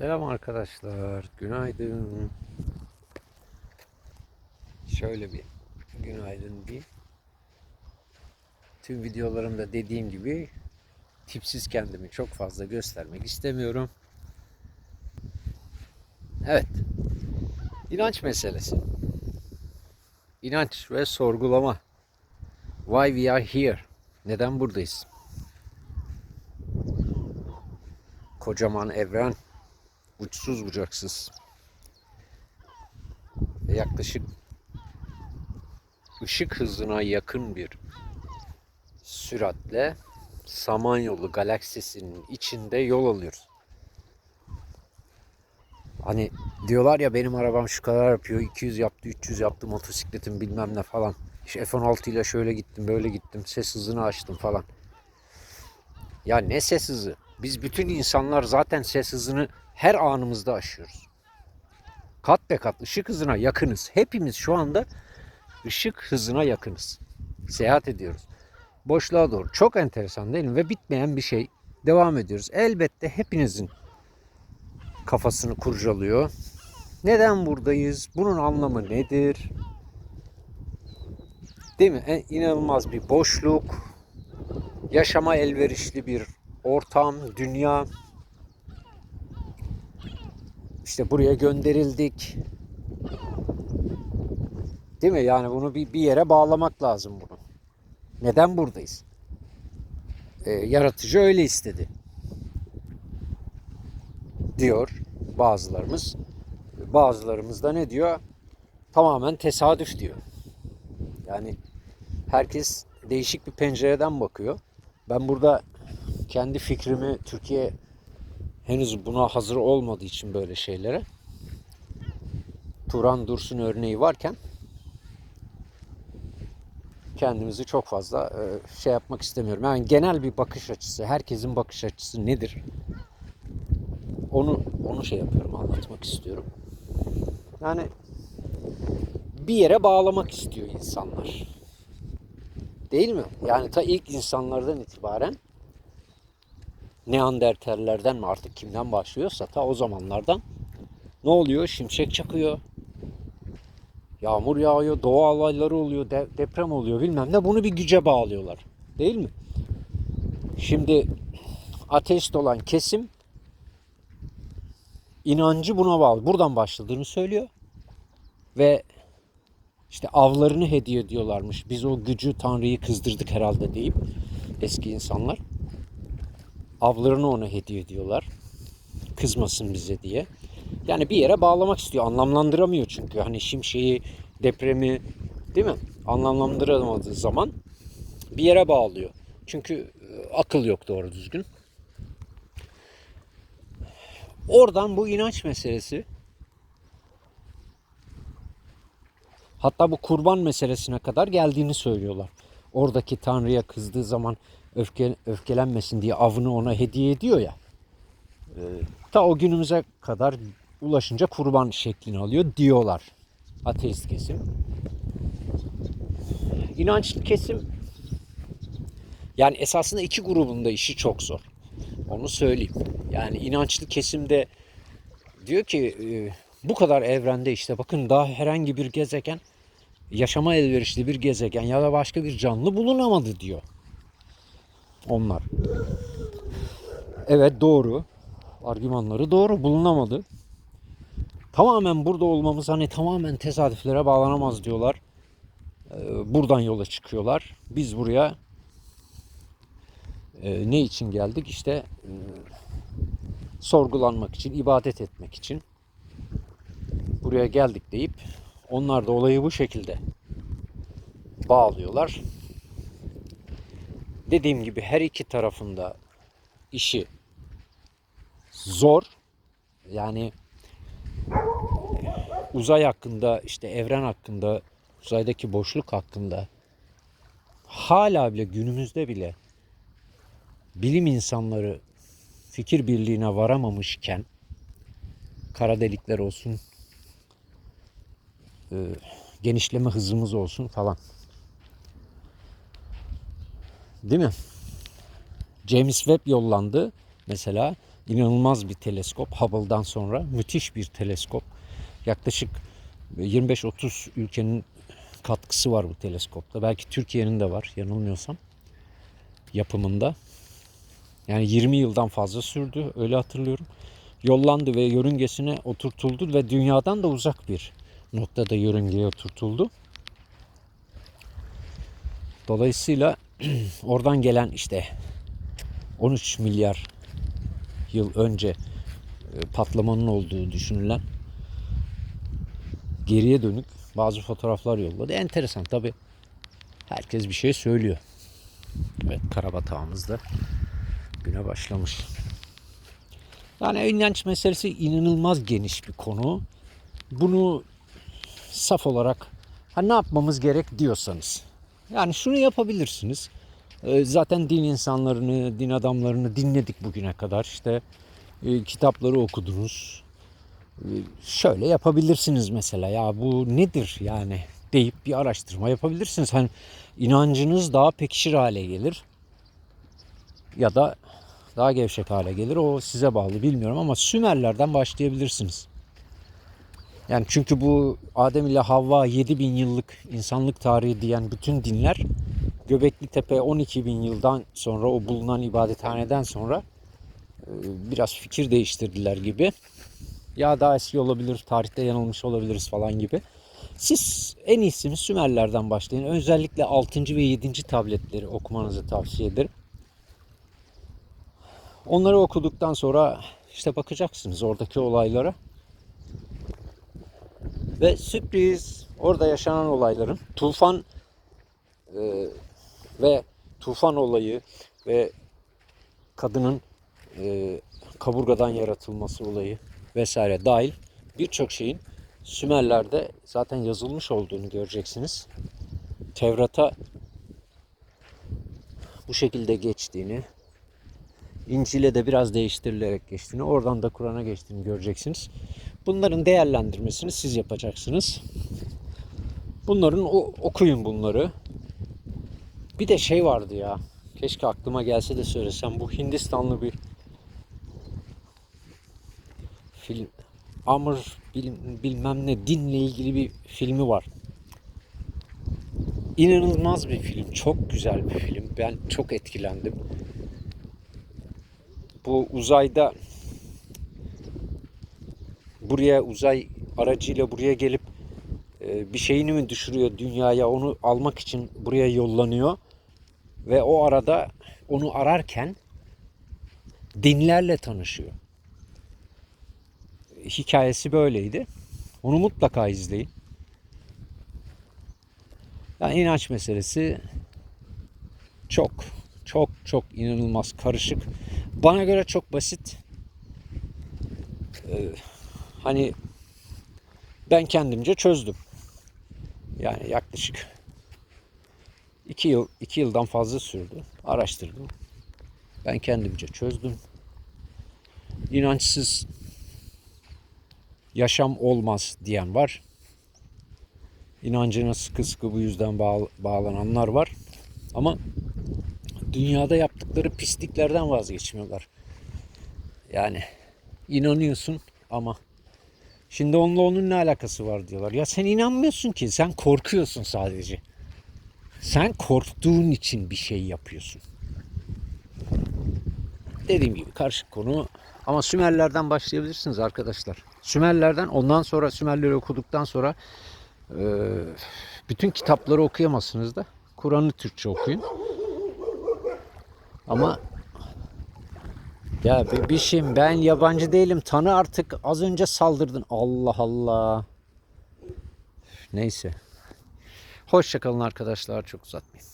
Selam arkadaşlar. Günaydın. Şöyle bir günaydın bir. Tüm videolarımda dediğim gibi tipsiz kendimi çok fazla göstermek istemiyorum. Evet. İnanç meselesi. İnanç ve sorgulama. Why we are here? Neden buradayız? Kocaman evren uçsuz bucaksız ve yaklaşık ışık hızına yakın bir süratle Samanyolu galaksisinin içinde yol alıyoruz. Hani diyorlar ya benim arabam şu kadar yapıyor, 200 yaptı, 300 yaptı motosikletim bilmem ne falan. İşte F-16 ile şöyle gittim, böyle gittim, ses hızını açtım falan. Ya ne ses hızı? Biz bütün insanlar zaten ses hızını her anımızda aşıyoruz. Kat be kat ışık hızına yakınız. Hepimiz şu anda ışık hızına yakınız. Seyahat ediyoruz. Boşluğa doğru. Çok enteresan değil mi? Ve bitmeyen bir şey. Devam ediyoruz. Elbette hepinizin kafasını kurcalıyor. Neden buradayız? Bunun anlamı nedir? Değil mi? E, inanılmaz bir boşluk. Yaşama elverişli bir ortam, dünya. İşte buraya gönderildik. Değil mi? Yani bunu bir, bir yere bağlamak lazım bunu. Neden buradayız? Ee, yaratıcı öyle istedi. Diyor bazılarımız. Bazılarımız da ne diyor? Tamamen tesadüf diyor. Yani herkes değişik bir pencereden bakıyor. Ben burada kendi fikrimi Türkiye henüz buna hazır olmadığı için böyle şeylere Turan Dursun örneği varken kendimizi çok fazla e, şey yapmak istemiyorum. Yani genel bir bakış açısı, herkesin bakış açısı nedir? Onu onu şey yapıyorum, anlatmak istiyorum. Yani bir yere bağlamak istiyor insanlar. Değil mi? Yani ta ilk insanlardan itibaren Neandertallerden mi artık kimden başlıyorsa ta o zamanlardan ne oluyor? Şimşek çakıyor. Yağmur yağıyor, doğa olayları oluyor, de- deprem oluyor bilmem ne. Bunu bir güce bağlıyorlar. Değil mi? Şimdi ateist olan kesim inancı buna bağlı. Buradan başladığını söylüyor. Ve işte avlarını hediye ediyorlarmış. Biz o gücü Tanrı'yı kızdırdık herhalde deyip eski insanlar avlarını ona hediye ediyorlar. Kızmasın bize diye. Yani bir yere bağlamak istiyor. Anlamlandıramıyor çünkü. Hani şimşeği, depremi değil mi? Anlamlandıramadığı zaman bir yere bağlıyor. Çünkü e, akıl yok doğru düzgün. Oradan bu inanç meselesi hatta bu kurban meselesine kadar geldiğini söylüyorlar. Oradaki Tanrı'ya kızdığı zaman öfke, öfkelenmesin diye avını ona hediye ediyor ya. Ee, ta o günümüze kadar ulaşınca kurban şeklini alıyor diyorlar. Ateist kesim. İnançlı kesim yani esasında iki grubunda işi çok zor. Onu söyleyeyim. Yani inançlı kesimde diyor ki e, bu kadar evrende işte bakın daha herhangi bir gezegen yaşama elverişli bir gezegen ya da başka bir canlı bulunamadı diyor. Onlar. Evet doğru. Argümanları doğru bulunamadı. Tamamen burada olmamız hani tamamen tesadüflere bağlanamaz diyorlar. Ee, Buradan yola çıkıyorlar. Biz buraya e, ne için geldik? İşte e, sorgulanmak için, ibadet etmek için buraya geldik deyip onlar da olayı bu şekilde bağlıyorlar. Dediğim gibi her iki tarafında işi zor. Yani uzay hakkında, işte evren hakkında, uzaydaki boşluk hakkında hala bile günümüzde bile bilim insanları fikir birliğine varamamışken kara delikler olsun, e, genişleme hızımız olsun falan. Değil mi? James Webb yollandı mesela İnanılmaz bir teleskop. Hubble'dan sonra müthiş bir teleskop. Yaklaşık 25-30 ülkenin katkısı var bu teleskopta. Belki Türkiye'nin de var yanılmıyorsam yapımında. Yani 20 yıldan fazla sürdü öyle hatırlıyorum. Yollandı ve yörüngesine oturtuldu ve dünyadan da uzak bir noktada yörüngeye oturtuldu. Dolayısıyla oradan gelen işte 13 milyar yıl önce e, patlamanın olduğu düşünülen geriye dönük bazı fotoğraflar yolladı. Enteresan tabi. Herkes bir şey söylüyor. Evet karabatağımız da güne başlamış. Yani inanç meselesi inanılmaz geniş bir konu. Bunu saf olarak ha ne yapmamız gerek diyorsanız. Yani şunu yapabilirsiniz. Ee, Zaten din insanlarını, din adamlarını dinledik bugüne kadar. İşte e, kitapları okudunuz. Ee, Şöyle yapabilirsiniz mesela ya bu nedir yani deyip bir araştırma yapabilirsiniz. Hani inancınız daha pekişir hale gelir ya da daha gevşek hale gelir. O size bağlı bilmiyorum ama Sümerlerden başlayabilirsiniz. Yani çünkü bu Adem ile Havva 7000 yıllık insanlık tarihi diyen bütün dinler Göbekli Tepe 12 bin yıldan sonra o bulunan ibadethaneden sonra e, biraz fikir değiştirdiler gibi. Ya daha eski olabilir, tarihte yanılmış olabiliriz falan gibi. Siz en iyisini Sümerlerden başlayın. Özellikle 6. ve 7. tabletleri okumanızı tavsiye ederim. Onları okuduktan sonra işte bakacaksınız oradaki olaylara. Ve sürpriz orada yaşanan olayların tufan e, ve tufan olayı ve kadının e, kaburgadan yaratılması olayı vesaire dahil birçok şeyin Sümerler'de zaten yazılmış olduğunu göreceksiniz. Tevrat'a bu şekilde geçtiğini, İncil'e de biraz değiştirilerek geçtiğini, oradan da Kur'an'a geçtiğini göreceksiniz. Bunların değerlendirmesini siz yapacaksınız. Bunların o- okuyun bunları. Bir de şey vardı ya. Keşke aklıma gelse de söylesem. Bu Hindistanlı bir film. Amr bil- bilmem ne dinle ilgili bir filmi var. İnanılmaz bir film. Çok güzel bir film. Ben çok etkilendim. Bu uzayda buraya uzay aracıyla buraya gelip e, bir şeyini mi düşürüyor dünyaya onu almak için buraya yollanıyor ve o arada onu ararken dinlerle tanışıyor. Hikayesi böyleydi. Onu mutlaka izleyin. Yani inanç meselesi çok çok çok inanılmaz karışık. Bana göre çok basit. Ee, hani ben kendimce çözdüm. Yani yaklaşık iki yıl, iki yıldan fazla sürdü. Araştırdım. Ben kendimce çözdüm. İnançsız yaşam olmaz diyen var. İnancına sıkı sıkı bu yüzden bağ- bağlananlar var. Ama dünyada yaptıkları pisliklerden vazgeçmiyorlar. Yani inanıyorsun ama şimdi onunla onun ne alakası var diyorlar. Ya sen inanmıyorsun ki sen korkuyorsun sadece. Sen korktuğun için bir şey yapıyorsun. Dediğim gibi karışık konu ama Sümerlerden başlayabilirsiniz arkadaşlar. Sümerlerden ondan sonra Sümerleri okuduktan sonra e, bütün kitapları okuyamazsınız da Kur'an'ı Türkçe okuyun. Ama ya bebişim ben yabancı değilim. Tanı artık. Az önce saldırdın. Allah Allah. Neyse. Hoşçakalın arkadaşlar. Çok uzatmayayım.